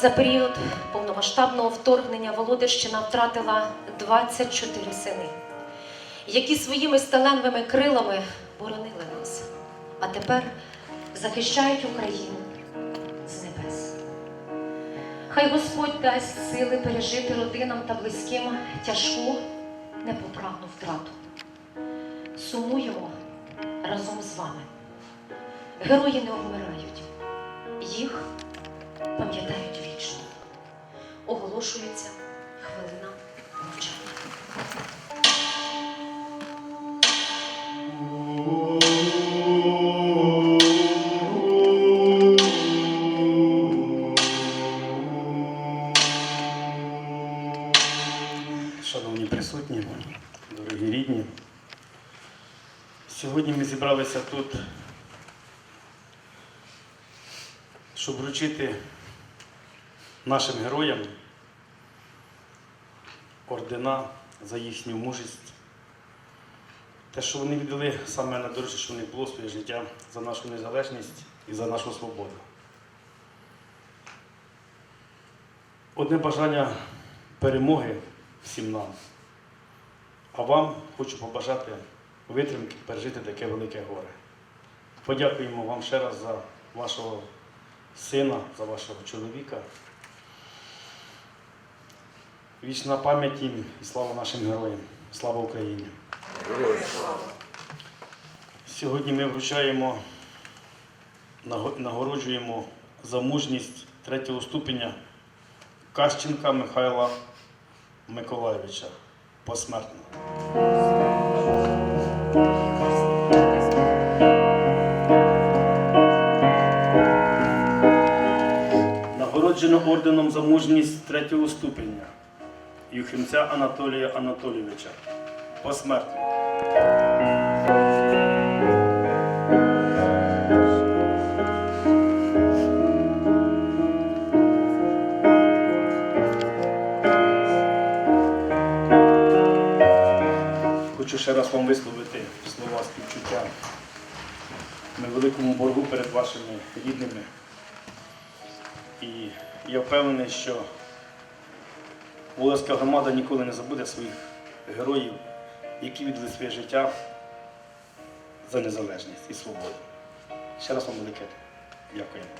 За період повномасштабного вторгнення Володимирщина втратила 24 сини, які своїми сталенними крилами боронили нас, а тепер захищають Україну з небес. Хай Господь дасть сили пережити родинам та близьким тяжку непоправну втрату. Сумуємо разом з вами. Герої не вмирають, їх Оголошується хвилина мовчання. Шановні присутні, дорогі рідні, сьогодні ми зібралися тут, щоб вручити нашим героям ордена за їхню мужість. Те, що вони віддали саме найдорожче, що в було своє життя за нашу незалежність і за нашу свободу. Одне бажання перемоги всім нам. А вам хочу побажати витримки пережити таке велике горе. Подякуємо вам ще раз за вашого сина, за вашого чоловіка. Вічна пам'ять їм і слава нашим героям. Слава Україні! Сьогодні ми вручаємо, нагороджуємо за мужність третього ступеня Кащенка Михайла Миколайовича посмертно. Нагороджено орденом за мужність третього ступеня Юхимця Анатолія Анатолійовича. Посмертно. Хочу ще раз вам висловити слова співчуття. В великому боргу перед вашими рідними. І я впевнений, що Волоська громада ніколи не забуде своїх героїв, які віддали своє життя за незалежність і свободу. Ще раз вам велике дякуємо.